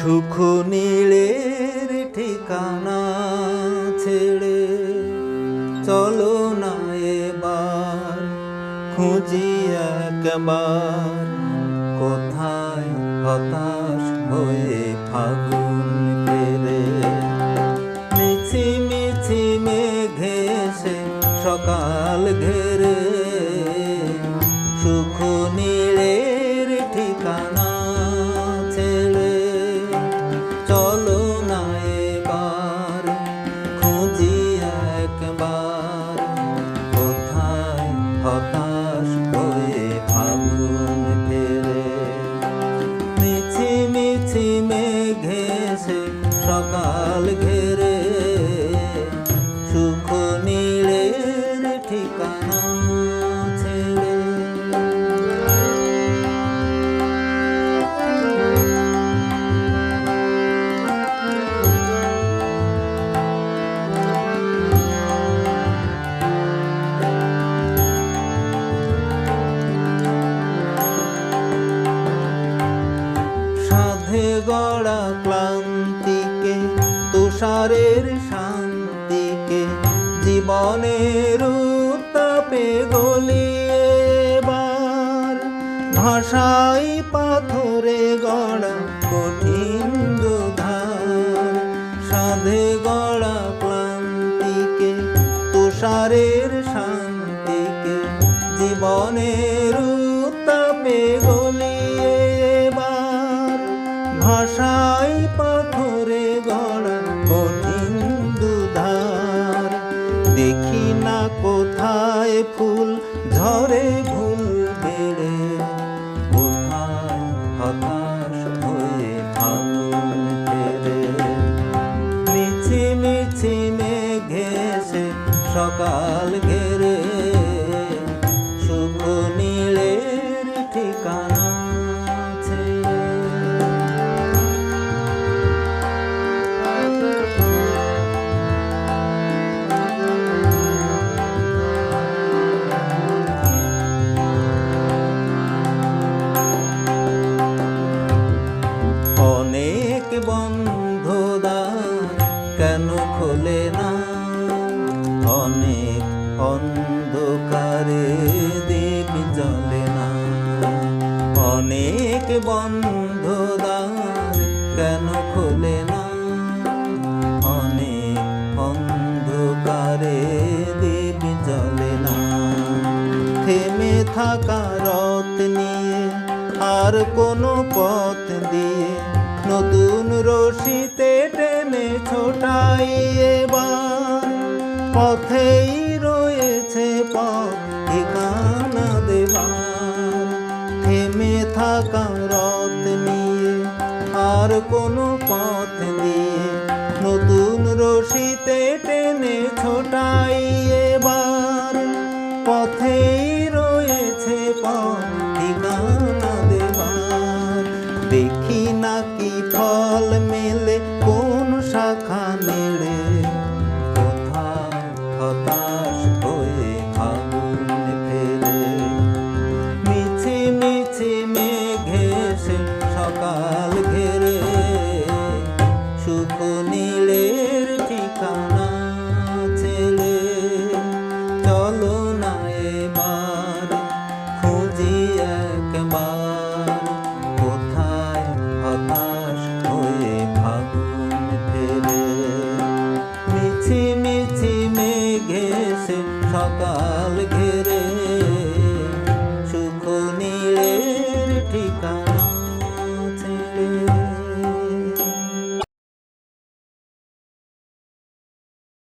সুখ নীলের ঠিকানা ছেড়ে চলো না এবার, খুঁজি একবার। কোথায় হতাশ হয়ে ফাগুন পেরে মিছি মিছি মেঘে এসে সকাল ঘেরে মিছি মেঘে এসে সকাল ঘেরে গড়া ক্লান্তিকে, তুষারের শান্তিকে, জীবনের উত্তাপে গলিয়ে বার ভাষাই পাথরে গড়া কঠিন সাধে গড়া ক্লান্তিকে, তুষারের দেখি না কোথায় ফুল ঝরে ভুল বেড়ে কোথায় হতাশ সকাল অন্ধকারে দীপ জ্বলে না। অনেক বন্ধ দ্বার কেন খোলে না? অনেক অন্ধকারে দীপ জ্বলে না। থেমে থাকা রথ নিয়ে আর কোনো পথ দিয়ে নতুন রশিতে টেনে ছোটাই এবার। পথেই পথ ঠিকানা দেবার, থেমে থাকা রথ নিয়ে আর কোনো পথ দিয়ে নতুন রশিতে টেনে ছোটাই এবার। পথেই রয়েছে পথ, ঠিকানা দেবার। দেখি না কি ফল মেলে সুখ নীলের ঠিকানা ছেড়ে চলো না এবার, খুঁজি একবার। কোথায় হতাশ হয়ে ফাগুন ফেরে মিছি মিছি মেঘে সকাল